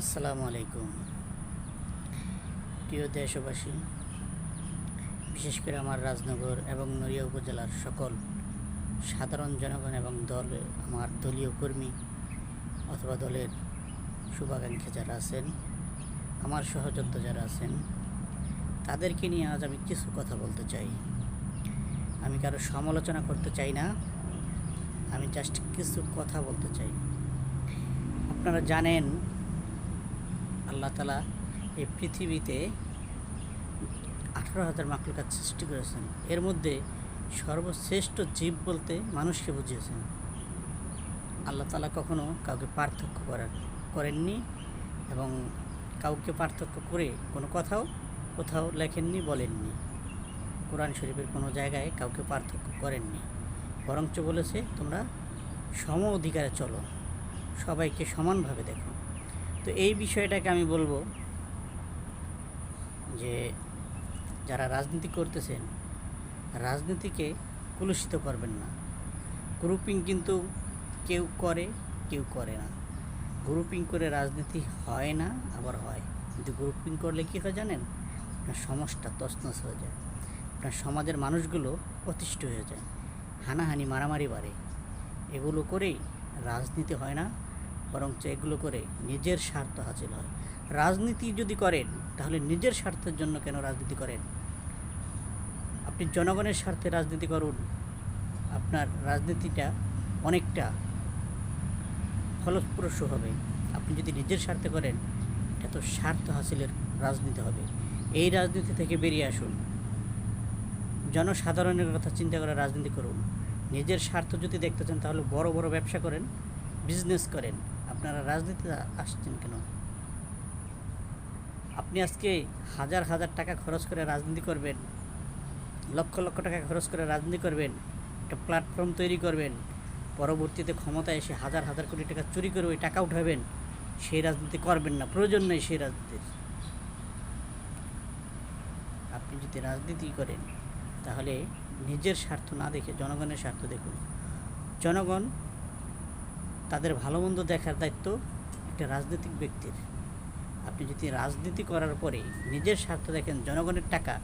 আসসালামু আলাইকুম। প্রিয় দেশবাসী, বিশেষ করে আমার রাজনগর এবং নড়িয়া উপজেলার সকল সাধারণ জনগণ এবং দল, আমার দলীয় কর্মী অথবা দলের শুভাকাঙ্ক্ষী যারা আছেন, আমার সহযোদ্ধা যারা আছেন, তাদেরকে নিয়ে আজ আমি কিছু কথা বলতে চাই। আমি কারও সমালোচনা করতে চাই না, আমি জাস্ট কিছু কথা বলতে চাই। আপনারা জানেন আল্লাহ তালা এই পৃথিবীতে আঠারো হাজার মাকলুকাত সৃষ্টি করেছেন। এর মধ্যে সর্বশ্রেষ্ঠ জীব বলতে মানুষকে বুঝিয়েছেন। আল্লাহ তালা কখনো কাউকে পার্থক্য করার করেননি এবং কাউকে পার্থক্য করে কোনো কথাও কোথাও লেখেননি, বলেননি। কোরআন শরীফের কোনো জায়গায় কাউকে পার্থক্য করেননি। বরঞ্চ বলেছে, তোমরা সম অধিকারে চলো। সবাইকে সমানভাবে দেখো। তো এই বিষয়টাকে আমি বলব যে যারা রাজনীতি করতেছেন, রাজনীতিকে কলুষিত করবেন না। গ্রুপিং কিন্তু কেউ করে কেউ করে না। গ্রুপিং করে রাজনীতি হয় না, আবার হয়। কিন্তু গ্রুপিং করলে কী হয় জানেন? আপনার সমাজটা তছনছ হয়ে যায়। আপনার সমাজের মানুষগুলো অতিষ্ঠ হয়ে যায়। হানাহানি, মারামারি বাড়ে। এগুলো করেই রাজনীতি হয় না বরঞ্চ এগুলো করে নিজের স্বার্থ হাসিল হয়। রাজনীতি যদি করেন, তাহলে নিজের স্বার্থের জন্য কেন রাজনীতি করেন? আপনি জনগণের স্বার্থে রাজনীতি করুন। আপনার রাজনীতিটা অনেকটা ফলপ্রসূ হবে। আপনি যদি নিজের স্বার্থে করেন এটা তো স্বার্থ হাসিলের রাজনীতি হবে। এই রাজনীতি থেকে বেরিয়ে আসুন। জনসাধারণের কথা চিন্তা করে রাজনীতি করুন। নিজের স্বার্থ যদি দেখতে চান, তাহলে বড় বড় ব্যবসা করেন বিজনেস করেন। আপনারা রাজনীতিতে আসছেন কেন? আপনি আজকে হাজার হাজার টাকা খরচ করে রাজনীতি করবেন, লক্ষ লক্ষ টাকা খরচ করে রাজনীতি করবেন, একটা প্ল্যাটফর্ম তৈরি করবেন, পরবর্তীতে ক্ষমতায় এসে হাজার হাজার কোটি টাকা চুরি করে ওই টাকা উঠাবেন, সেই রাজনীতি করবেন না, প্রয়োজন নেই সেই রাজনীতির। আপনি যদি রাজনীতি করেন, তাহলে নিজের স্বার্থ না দেখে জনগণের স্বার্থ দেখুন। জনগণ তাদের ভালো মন্দ দেখার দায়িত্ব একটা রাজনৈতিক ব্যক্তির। আপনি যদি রাজনীতি করার পরে নিজের স্বার্থ দেখেন, জনগণের টাকা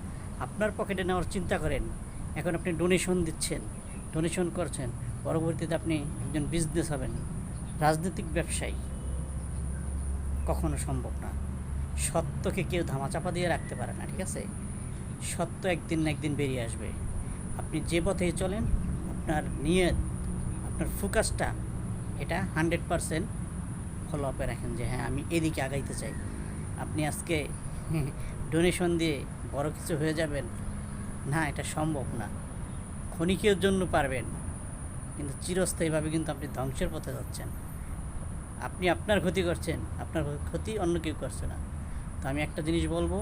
আপনার পকেটে নেওয়ার চিন্তা করেন, এখন আপনি ডোনেশন দিচ্ছেন ডোনেশন করছেন, পরবর্তীতে আপনি একজন বিজনেস হবেন, রাজনৈতিক ব্যবসায়ী, কখনো সম্ভব না। সত্যকে কেউ ধামাচাপা দিয়ে রাখতে পারে না, ঠিক আছে? সত্য একদিন না একদিন বেরিয়ে আসবে। আপনি যে পথে চলেন, আপনার নিয়ত, আপনার ফোকাসটা এটা হান্ড্রেড পারসেন্ট ফলো আপে রাখেন যে হ্যাঁ আমি এদিকে আগাইতে চাই। আপনি আজকে ডোনেশন দিয়ে বড় কিছু হয়ে যাবেন? না, এটা সম্ভব না। ক্ষণিকের জন্য পারবেন, কিন্তু চিরস্থায়ীভাবে কিন্তু আপনি ধ্বংসের পথে যাচ্ছেন। আপনি আপনার ক্ষতি করছেন, আপনার ক্ষতি অন্য কেউ করছে না। তো আমি একটা জিনিস বলব,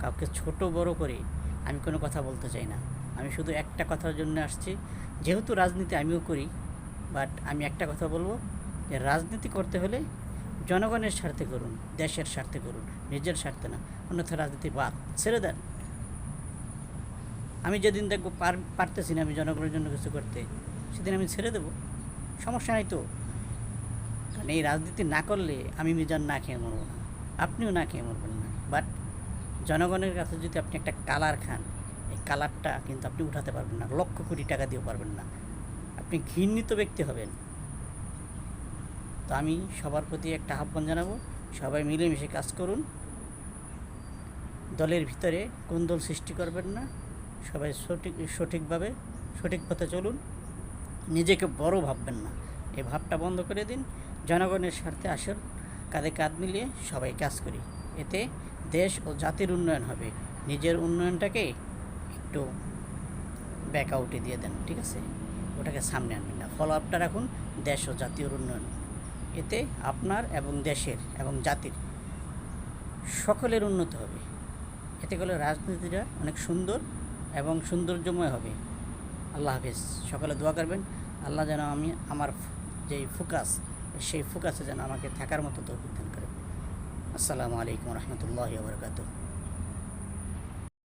কাউকে ছোট বড় করে, আমি কোনো কথা বলতে চাই না। আমি শুধু একটা কথার জন্য আসছি, যেহেতু রাজনীতি আমিও করি বাট আমি একটা কথা বলব যে রাজনীতি করতে হলে জনগণের স্বার্থে করুন, দেশের স্বার্থে করুন, নিজের স্বার্থে না, অন্যথা রাজনীতি বাদ, ছেড়ে দেন। আমি যেদিন দেখব পার, পারতেছি না আমি জনগণের জন্য কিছু করতে, সেদিন আমি ছেড়ে দেবো। সমস্যা নাই তো। কারণ এই রাজনীতি না করলে আমি মিজান না খেয়ে মরবো না। আপনিও না খেয়ে মরবেন না। বাট জনগণের কাছে যদি আপনি একটা কালার খান, এই কালারটা কিন্তু আপনি উঠাতে পারবেন না, লক্ষ কোটি টাকা দিয়েও পারবেন না। আপনি ঘৃণিত ব্যক্তি হবেন। তো আমি সবার প্রতি একটা আহ্বান জানাব, সবাই মিলেমিশে কাজ করুন। দলের ভিতরে কোন্দল সৃষ্টি করবেন না, সবাই সঠিক, সঠিকভাবে, সঠিক পথে চলুন। নিজেকে বড় ভাববেন না। এই ভাবটা বন্ধ করে দিন, জনগণের স্বার্থে আসুন, কাঁধে কাঁধ মিলিয়ে সবাই কাজ করি। এতে দেশ ও জাতির উন্নয়ন হবে। নিজের উন্নয়নটাকে একটু ব্যাক আউটে দিয়ে দেন, ঠিক আছে? ওটাকে সামনে আনবেন না। ফলো আপটা রাখুন, দেশ ও জাতীয় উন্নয়ন। এতে আপনার এবং দেশের এবং জাতির সকলের উন্নতি হবে। এতে করে রাজনীতিটা অনেক সুন্দর এবং সৌন্দর্যময় হবে। আল্লাহ হাফিজ। সকালে দোয়া করবেন। আল্লাহ যেন আমি আমার যেই ফোকাস, সেই ফোকাসে যেন আমাকে থাকার মতো তৌফিক দান করে। আসসালামু আলাইকুম রহমতুল্লাহ বরকাতুহ।